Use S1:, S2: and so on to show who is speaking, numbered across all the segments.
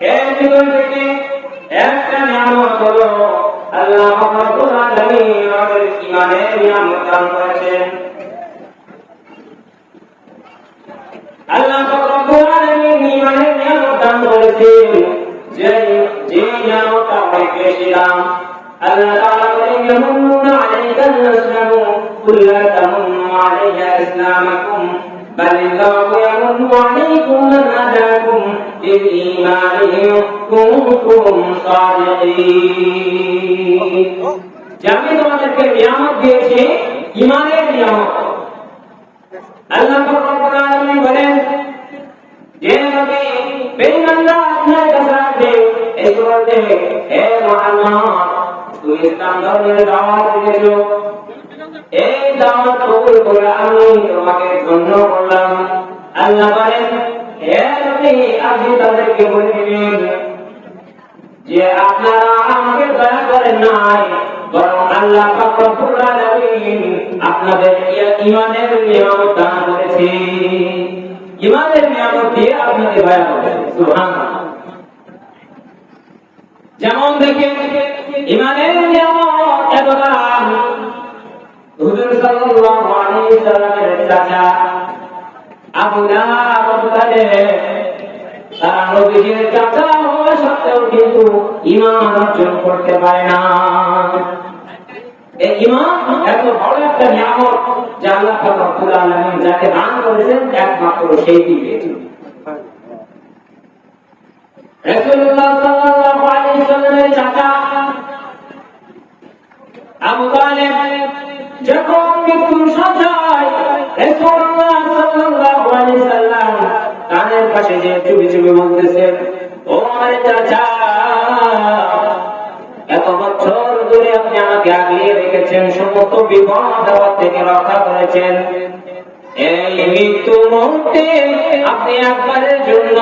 S1: এর একটা নিয়ামত হলো, আল্লাহ রব্বুল আলামিন আমাদের নিয়ামত নিয়ামত করেছেন। যে যে আলাইয়া ইসলামাকুম। بل الله يمن عليكم أن هداكم للإيمان إن كنتم صادقين যে আমি তোমাদেরকে নিয়ামত দিয়েছি ইমানের নিয়ামত আল্লাহ রব্বুল আলামিন বলেন যে নবী বেঈমানরা আপনার কাছে আসবে এই বলতে হে মুহাম্মদ তুমি ইসলাম ধর্মের দাওয়াত দিয়েছো এই দাওয়াত কবুল করে আমি তোমাকে ধন্য করলাম। আল্লাহ বলেন, হে নবী তাদেরকে যে আপনারা আমাকে দয়া করেন নাই, বরং আল্লাহ পাক আপনাদের নিয়ামত দান করেছে নিয়ামত দিয়ে আপনাদের দয়া সুবহানাল্লাহ। যেমন দেখেন ইমানের নিয়ামত সাল্লাল্লাহু আলাইহি সাল্লামের চাচা আবু লাহাব তারা নবীজির চাচা হওয়া সত্ত্বেও কিন্তু ইমান অর্জন করতে পারে না এই ইমান এত বড় একটা নিয়ামত যা আল্লাহ রব্বুল আলামিন যাকে দান করেছেন একমাত্র সেই দিবে রাসূলুল্লাহ সাল্লাল্লাহু আলাইহি সাল্লামের চাচা আবু তালেব যখন মৃত্যুর সজায় রাসূলুল্লাহ কানের পাশে যে চুপি চুপি বলতেছেন ও আমার চাচা, এত বছর ধরে আপনি আমাকে আগলিয়ে রেখেছেন, সমস্ত বিপদ থেকে রক্ষা করেছেন। এই মৃত্যু মুহূর্তে আপনি একবারের জন্য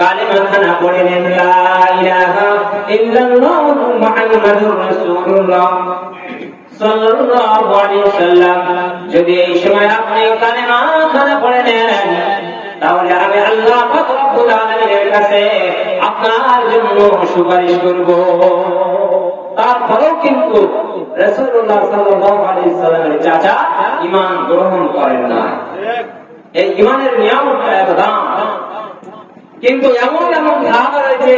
S1: কালেমা পড়ে নেন, লা ইল্লাল্লাহু মুহাম্মাদুর রাসূলুল্লাহ। যদি এই সময় আপনি কালেমা খানা পড়ে নেন, তাহলে আমি আল্লাহ কাছে আপনার জন্য সুপারিশ করব। তারপরেও কিন্তু চাচা গ্রহণ করেন না। এই কিন্তু এমন এমন রয়েছে,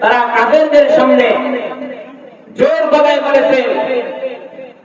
S1: তারা কাফেরদের সামনে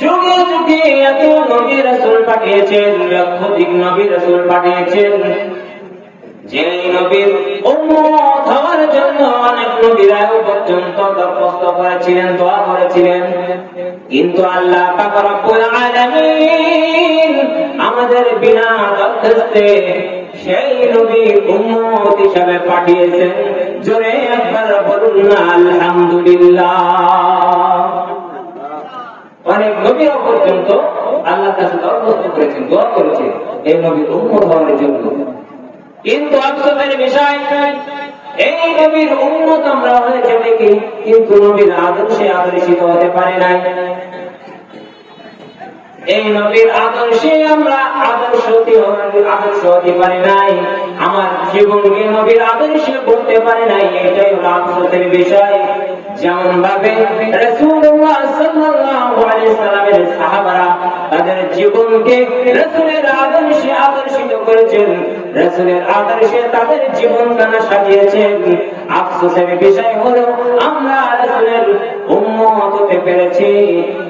S1: যুগে যুগে এত নবী রাসূল পাঠিয়েছেন লক্ষাধিক নবী রাসূল পাঠিয়েছেন। যে নবীর উম্মত হওয়ার জন্য অনেক নবীরাও পর্যন্ত দরখাস্ত করেছিলেন, দোয়া করেছিলেন। কিন্তু আল্লাহ পাক রব্বুল আলামিন আমাদের বিনা দরখাস্তে সেই নবীর উম্মত হিসাবে পাঠিয়েছেন। জোরে একবার বলুন আলহামদুলিল্লাহ। অনেক নবীরা পর্যন্ত আল্লাহ কাছে দরখাস্ত করেছেন, দোয়া করেছেন এই নবীর উম্মত হওয়ার জন্য। কিন্তু আফসোসের বিষয়, এই নবীর উন্মত আমরা হয়েছে দেখি, কিন্তু নবীর আদর্শে আদর্শিত হতে পারে নাই। এই নবীর আদর্শে আমরা আদর্শ আদর্শ হতে পারি নাই। আমার জীবনকে নবীর আদর্শে করতে পারি নাই, এটাই হলো আফসোসের বিষয়। যেমন ভাবে রাসূলুল্লাহ সাল্লামের সাহাবারা তাদের জীবনকে আদর্শে আদর্শিত করেছেন। আদর্শে তাদের সাজিয়েছেন। আফসোসের বিষয় হলো, আমরা হতে পেরেছি,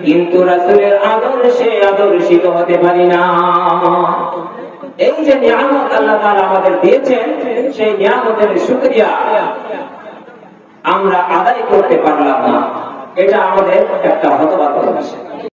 S1: কিন্তু রাসূলের আদর্শে আদর্শিত হতে পারি না। এই যে নিয়ামত আল্লাহ আমাদের দিয়েছেন, সেই নিয়ামতের শুকরিয়া আমরা আদায় করতে পারলাম না। এটা আমাদের একটা হতবাক বিষয়